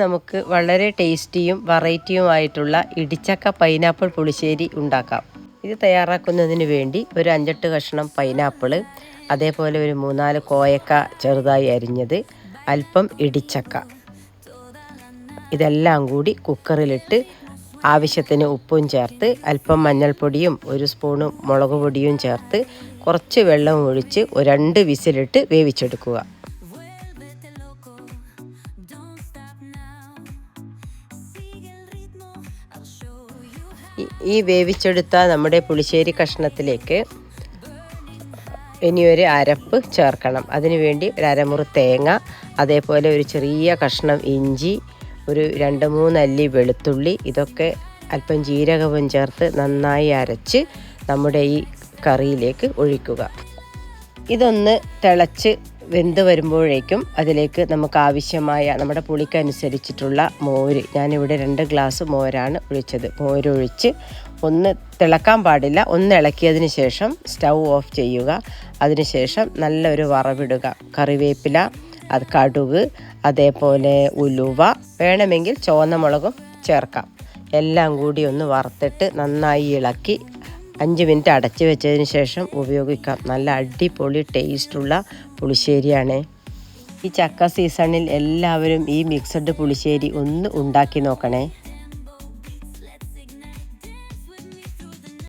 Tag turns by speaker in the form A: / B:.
A: നമുക്ക് വളരെ ടേസ്റ്റിയും വെറൈറ്റിയുമായിട്ടുള്ള ഇടിച്ചക്ക പൈനാപ്പിൾ പുളിശ്ശേരി ഉണ്ടാക്കാം. ഇത് തയ്യാറാക്കുന്നതിന് വേണ്ടി ഒരു അഞ്ചെട്ട് കഷ്ണം പൈനാപ്പിൾ അതേപോലെ ഒരു മൂന്നാൽ കോയക്ക ചെറുതായി അരിഞ്ഞത് അല്പം ഇടിച്ചക്ക. ഇതെല്ലാം കൂടി കുക്കറിലിട്ട് ആവശ്യത്തിന് ഉപ്പും ചേർത്ത് അല്പം മഞ്ഞൾപ്പൊടിയും ഒരു സ്പൂണ് മുളക് പൊടിയും ചേർത്ത് കുറച്ച് വെള്ളം ഒഴിച്ച് രണ്ട് വിസിലിട്ട് വേവിച്ചെടുക്കുക. ഈ- വേവിച്ചെടുത്ത നമ്മുടെ പുളിശ്ശേരി കഷ്ണത്തിലേക്ക് ഇനി ഒരു അരപ്പ് ചേർക്കണം. അതിനുവേണ്ടി ഒരു അരമുറി തേങ്ങ അതേപോലെ ഒരു ചെറിയ കഷ്ണം ഇഞ്ചി ഒരു രണ്ട് മൂന്നല്ലി വെളുത്തുള്ളി ഇതൊക്കെ അല്പം ജീരകവും ചേർത്ത് നന്നായി അരച്ച് നമ്മുടെ ഈ കറിയിലേക്ക് ഒഴിക്കുക. ഇതൊന്ന് തിളച്ച് വെന്ത് വരുമ്പോഴേക്കും അതിലേക്ക് നമുക്ക് ആവശ്യമായ നമ്മുടെ പുളിക്കനുസരിച്ചിട്ടുള്ള മോര്. ഞാനിവിടെ രണ്ട് ഗ്ലാസ് മോരാണ് ഒഴിച്ചത്. മോരൊഴിച്ച് ഒന്ന് തിളക്കാൻ പാടില്ല. ഒന്ന് ഇളക്കിയതിന് ശേഷം സ്റ്റൗ ഓഫ് ചെയ്യുക. അതിനുശേഷം നല്ലൊരു വറവിടുക. കറിവേപ്പില അത് കടുക് അതേപോലെ ഉലുവ. വേണമെങ്കിൽ ചുവന്ന മുളകും ചേർക്കാം. എല്ലാം കൂടി ഒന്ന് വറുത്തിട്ട് നന്നായി ഇളക്കി അഞ്ച് മിനിറ്റ് അടച്ച് വെച്ചതിന് ശേഷം ഉപയോഗിക്കാം. നല്ല അടിപൊളി ടേസ്റ്റുള്ള പുളിശ്ശേരിയാണ്. ഈ ചക്ക സീസണിൽ എല്ലാവരും ഈ മിക്സഡ് പുളിശ്ശേരി ഒന്ന് ഉണ്ടാക്കി നോക്കണേ.